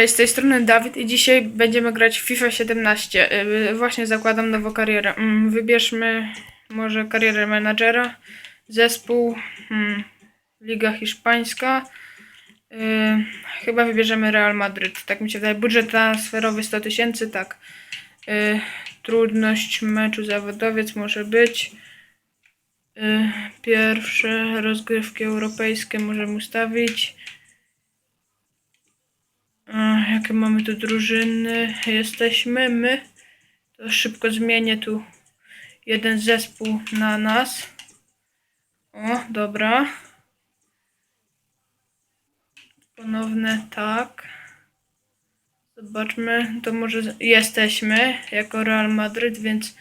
Cześć, z tej strony Dawid i dzisiaj będziemy grać w FIFA 17. Yy, Właśnie zakładam nową karierę. Mm, Wybierzmy może karierę menadżera, zespół, mm, Liga Hiszpańska. Yy, Chyba wybierzemy Real Madryt, tak mi się wydaje. Budżet transferowy 100 tysięcy, tak. Yy, Trudność meczu zawodowiec może być. Pierwsze rozgrywki europejskie możemy ustawić. Jakie mamy tu drużyny? Jesteśmy my. To szybko zmienię tu jeden zespół na nas. O, dobra. Ponowne tak. Zobaczmy, to może jesteśmy jako Real Madryt, więc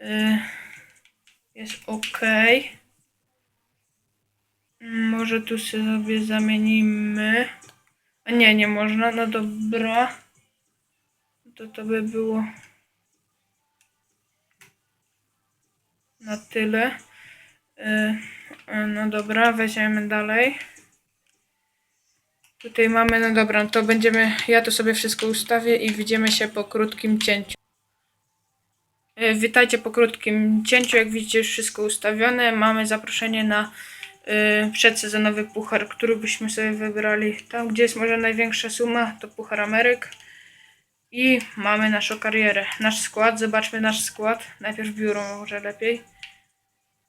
y, jest ok. Może tu sobie zamienimy. Nie, nie można. No dobra. To to by było na tyle. Y, y, No dobra, weźmiemy dalej. Tutaj mamy, no dobra, to będziemy, ja to sobie wszystko ustawię i widzimy się po krótkim cięciu. Y, Witajcie po krótkim cięciu, jak widzicie wszystko ustawione. Mamy zaproszenie na y, przedsezonowy puchar, który byśmy sobie wybrali. Tam, gdzie jest może największa suma, to Puchar Ameryk. I mamy naszą karierę. Nasz skład, zobaczmy nasz skład. Najpierw biuro może lepiej.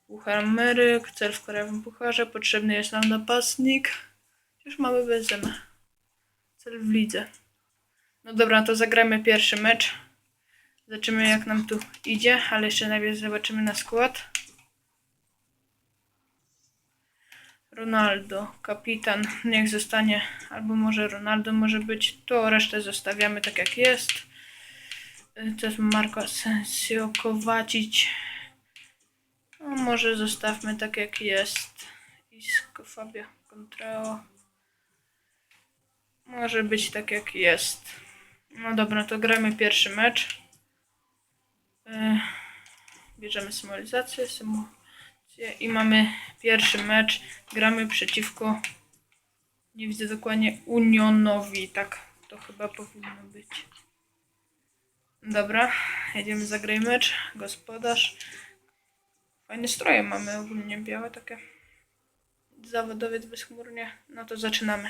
Puchar Ameryk, cel w krajowym pucharze, potrzebny jest nam napastnik. Już mamy Benzema. Cel w lidze. No dobra, to zagrajmy pierwszy mecz. Zobaczymy jak nam tu idzie, ale jeszcze najpierw zobaczymy na skład. Ronaldo, kapitan, niech zostanie, albo może Ronaldo może być, to resztę zostawiamy tak jak jest. To jest Marco Asensio, Kowacić. No, może zostawmy tak jak jest. Isco, Fabio, Contreo. Może być tak jak jest. No dobra, to gramy pierwszy mecz. Y, Bierzemy symulazację, symulację i mamy pierwszy mecz. Gramy przeciwko, nie widzę dokładnie, Unionowi. Tak to chyba powinno być. Dobra, jedziemy zagraj mecz. Gospodarz. Fajne stroje mamy ogólnie, białe takie. Zawodowiec bezchmurnie. No to zaczynamy.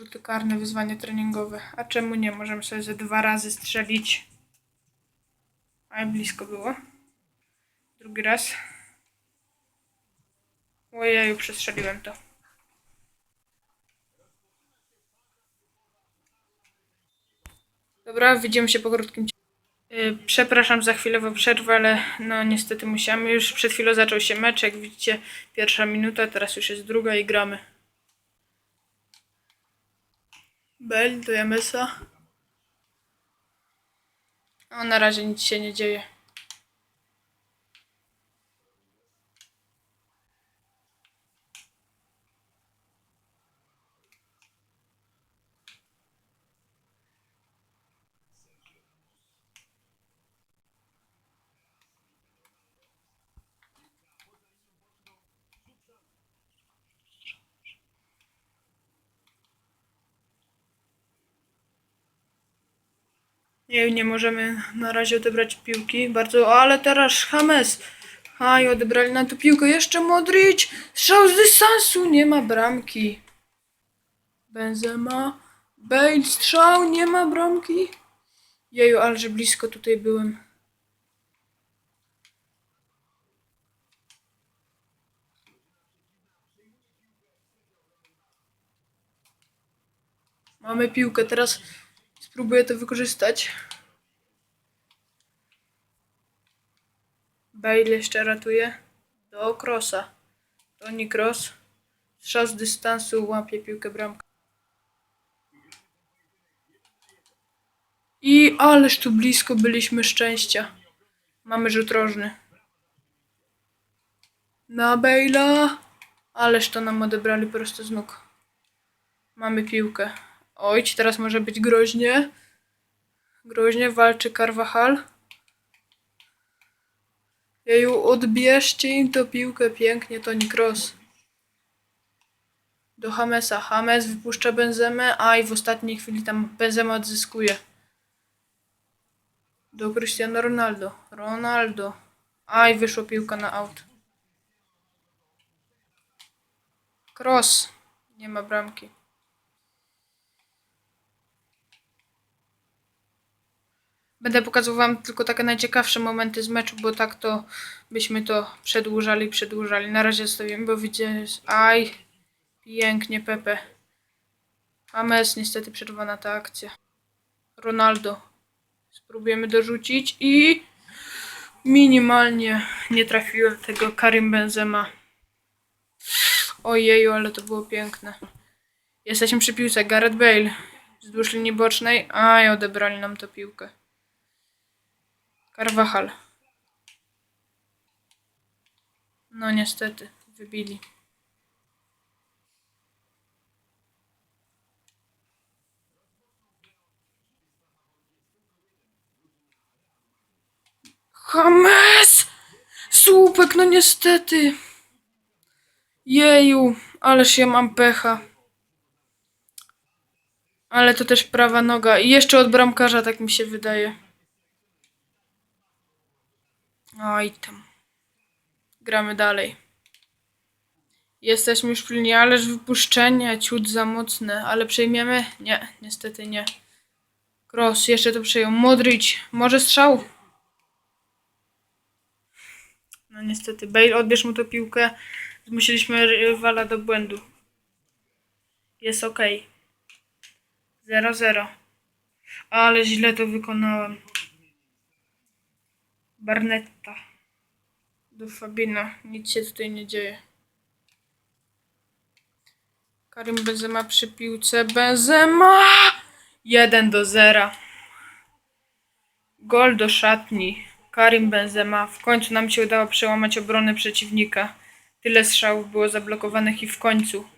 Rzuty karne, wyzwanie treningowe. A czemu nie? Możemy sobie ze dwa razy strzelić. Ale blisko było. Drugi raz. Ojeju, przestrzeliłem to. Dobra, widzimy się po krótkim Yy, Przepraszam za chwilową przerwę, ale no niestety musiałem. Już przed chwilą zaczął się mecz, jak widzicie pierwsza minuta, teraz już jest druga i gramy. Bell do Jamesa. O, na razie nic się nie dzieje. Nie, nie możemy na razie odebrać piłki. Bardzo, ale teraz James. A i odebrali nam tu piłkę. Jeszcze Modric. Strzał z dystansu. Nie ma bramki. Benzema. Bale strzał. Nie ma bramki. Jeju, ale blisko tutaj byłem. Mamy piłkę. Teraz spróbuję to wykorzystać. Bale jeszcze ratuje. Do Krosa. Toni Kroos. Strzał z dystansu łapie piłkę bramkę. I ależ tu blisko byliśmy szczęścia. Mamy rzut rożny. Na Bale'a. Ależ to nam odebrali prosto z nóg. Mamy piłkę. Oj, ci teraz może być groźnie. Groźnie walczy Carvajal. Jeju, odbierzcie im to piłkę pięknie, Toni Kroos. Do Hamesa. Hames wypuszcza Benzemę, a i w ostatniej chwili tam Benzema odzyskuje. Do Cristiano Ronaldo. Ronaldo. Aj, wyszła piłka na aut. Cross. Nie ma bramki. Będę pokazywał wam tylko takie najciekawsze momenty z meczu, bo tak to byśmy to przedłużali, przedłużali. Na razie zostawimy, bo widzicie, aj, pięknie Pepe. James, niestety przerwana ta akcja. Ronaldo. Spróbujemy dorzucić i minimalnie nie trafiłem tego Karim Benzema. Ojeju, ale to było piękne. Jesteśmy przy piłce. Gareth Bale wzdłuż linii bocznej. Aj, odebrali nam tę piłkę. Carvajal. No niestety, wybili. James! Słupek, no niestety. Jeju, ależ ja mam pecha. Ale to też prawa noga. I jeszcze od bramkarza, tak mi się wydaje. Oj tam. Gramy dalej. Jesteśmy już w ależ wypuszczenie, ciut za mocne, ale przejmiemy? Nie, niestety nie. Cross, jeszcze to przejął. Modric, może strzał? No niestety, Bale, odbierz mu tę piłkę. Zmusiliśmy rywala do błędu. Jest ok. 0-0. Ale źle to wykonałem. Barnetta. Do Fabina. Nic się tutaj nie dzieje. Karim Benzema przy piłce. Benzema! 1 do 0. Gol do szatni. Karim Benzema. W końcu nam się udało przełamać obronę przeciwnika. Tyle strzałów było zablokowanych i w końcu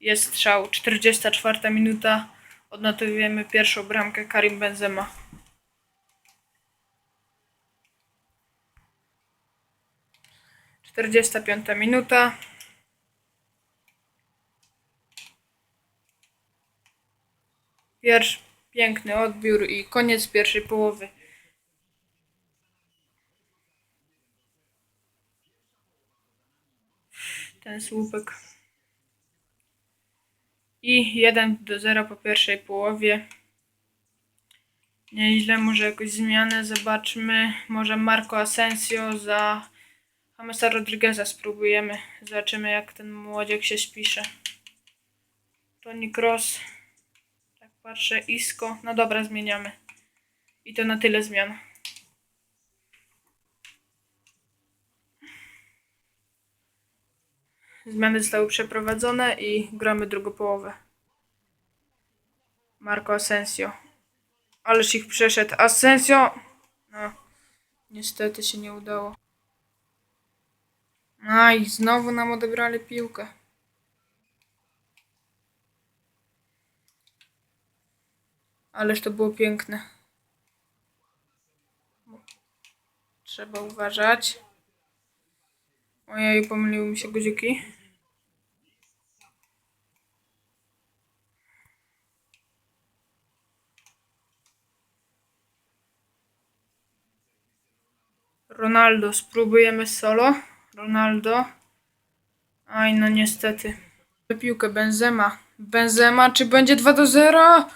jest strzał. 44 minuta. Odnotowujemy pierwszą bramkę Karim Benzema. Czterdziesta piąta minuta. Pierwszy piękny odbiór i koniec pierwszej połowy. Ten słupek. I 1 do 0 po pierwszej połowie. Nieźle, może jakąś zmianę zobaczmy. Może Marco Asensio za Jamesa Rodrigueza spróbujemy. Zobaczymy jak ten młodziek się spisze. Toni Cross. Tak patrzę. Isco. No dobra, zmieniamy. I to na tyle zmian. Zmiany zostały przeprowadzone i gramy drugą połowę. Marco Asensio. Ależ ich przeszedł. Asensio! No, niestety się nie udało. A i znowu nam odebrali piłkę. Ależ to było piękne. Trzeba uważać. Ojej, pomyliły mi się guziki. Ronaldo, spróbujemy solo. Ronaldo. Aj, no niestety. Piłkę Benzema. Benzema, czy będzie 2 do 0?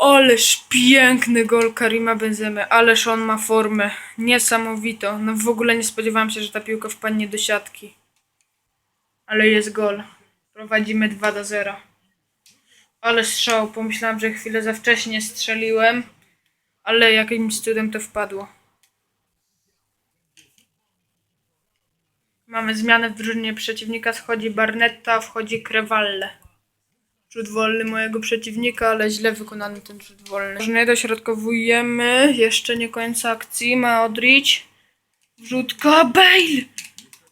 Ależ piękny gol Karima Benzemy, ależ on ma formę. Niesamowito. No w ogóle nie spodziewałam się, że ta piłka wpadnie do siatki. Ale jest gol. Prowadzimy 2 do 0. Ale strzał. Pomyślałam, że chwilę za wcześnie strzeliłem. Ale jakimś cudem to wpadło. Mamy zmianę w drużynie przeciwnika. Schodzi Barnetta, wchodzi Krewalle. Rzut wolny mojego przeciwnika, ale źle wykonany ten rzut wolny. Nie dośrodkowujemy. Jeszcze nie końca akcji. Modric. Wrzutka. Bale!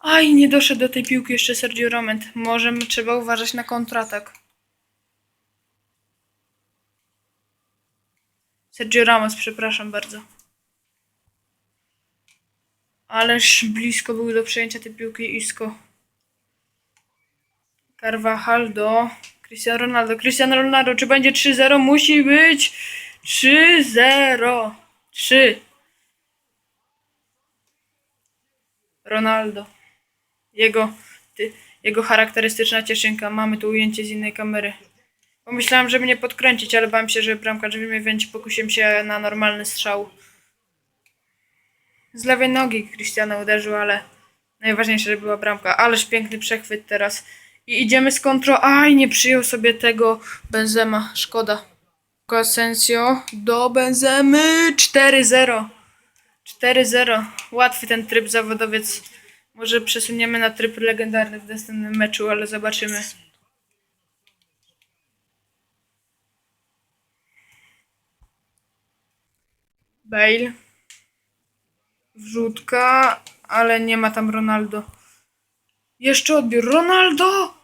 Aj, nie doszedł do tej piłki jeszcze Sergio Roment. Może trzeba uważać na kontratak. Sergio Ramos, przepraszam bardzo. Ależ blisko był do przejęcia tej piłki Isco. Carvajal do Cristiano Ronaldo. Cristiano Ronaldo, czy będzie 3-0? Musi być 3-0. 3. Ronaldo. Jego, ty, jego charakterystyczna cieszynka. Mamy tu ujęcie z innej kamery. Pomyślałem, żeby mnie podkręcić, ale bałem się, że bramkarz wyjmie, więc pokusiłem się na normalny strzał. Z lewej nogi Cristiano uderzył, ale najważniejsze, że była bramka. Ależ piękny przechwyt teraz. I idziemy z kontro. Aj, nie przyjął sobie tego Benzema. Szkoda. Asensio do Benzemy. 4-0. 4-0. Łatwy ten tryb zawodowiec. Może przesuniemy na tryb legendarny w następnym meczu, ale zobaczymy. Bale. Wrzutka, ale nie ma tam Ronaldo. Jeszcze odbiór. Ronaldo!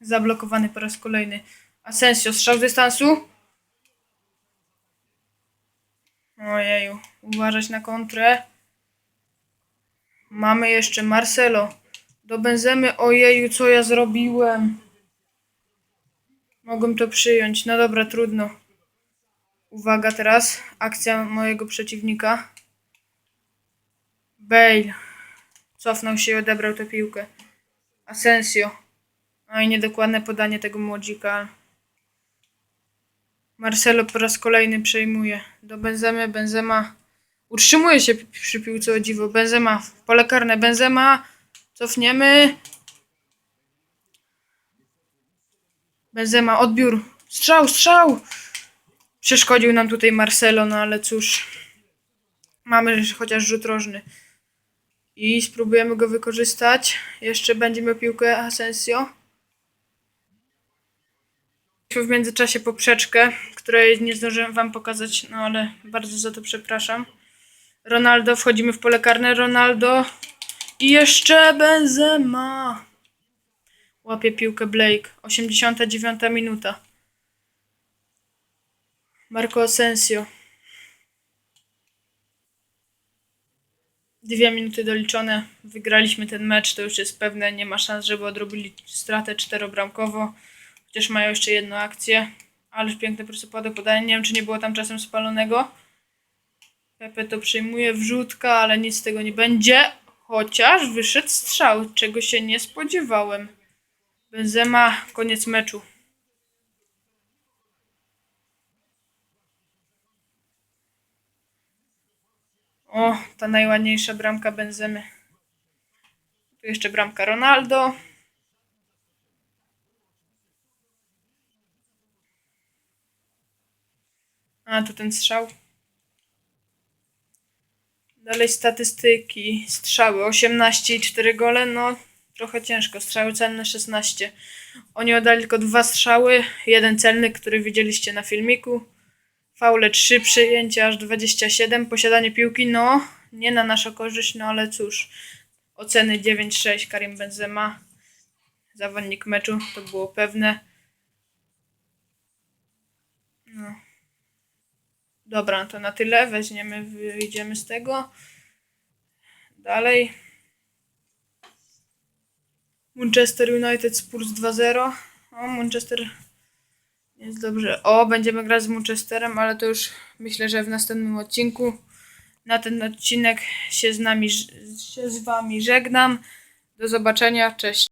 Zablokowany po raz kolejny. Asensio, strzał z dystansu. Ojeju, uważać na kontrę. Mamy jeszcze Marcelo. Do Benzemy. Ojeju, co ja zrobiłem? Mogłem to przyjąć. No dobra, trudno. Uwaga teraz. Akcja mojego przeciwnika. Bale. Cofnął się i odebrał tę piłkę. Asensio. No i niedokładne podanie tego młodzika. Marcelo po raz kolejny przejmuje. Do Benzemy. Benzema utrzymuje się przy piłce o dziwo. Benzema pole karne. Benzema. Cofniemy. Benzema. Odbiór. Strzał, strzał. Przeszkodził nam tutaj Marcelo, no ale cóż. Mamy chociaż rzut rożny. I spróbujemy go wykorzystać. Jeszcze będzie miał piłkę Asensio. W międzyczasie poprzeczkę, której nie zdążyłem wam pokazać, no ale bardzo za to przepraszam. Ronaldo, wchodzimy w pole karne. Ronaldo. I jeszcze Benzema. Łapie piłkę Blake. 89 minuta. Marco Asensio. Dwie minuty doliczone. Wygraliśmy ten mecz, to już jest pewne. Nie ma szans, żeby odrobili stratę czterobramkowo. Chociaż mają jeszcze jedną akcję. Ależ piękne prostopadłe podanie. Nie wiem, czy nie było tam czasem spalonego. Pepe to przyjmuje wrzutka, ale nic z tego nie będzie. Chociaż wyszedł strzał, czego się nie spodziewałem. Benzema, koniec meczu. O, ta najładniejsza bramka Benzemy. Tu jeszcze bramka Ronaldo. A, to ten strzał. Dalej statystyki. Strzały 18 i 4 gole, no trochę ciężko. Strzały celne 16. Oni oddali tylko dwa strzały. Jeden celny, który widzieliście na filmiku. Faule 3, przyjęcie aż 27. Posiadanie piłki, no nie na naszą korzyść, no ale cóż. Oceny 9-6 Karim Benzema. Zawodnik meczu, to było pewne. No. Dobra, to na tyle. Weźmiemy, wyjdziemy z tego. Dalej. Manchester United Spurs 2-0. O, Manchester jest dobrze. O, będziemy grać z Manchesterem, ale to już myślę, że w następnym odcinku. Na ten odcinek się z nami, się z wami żegnam. Do zobaczenia, cześć.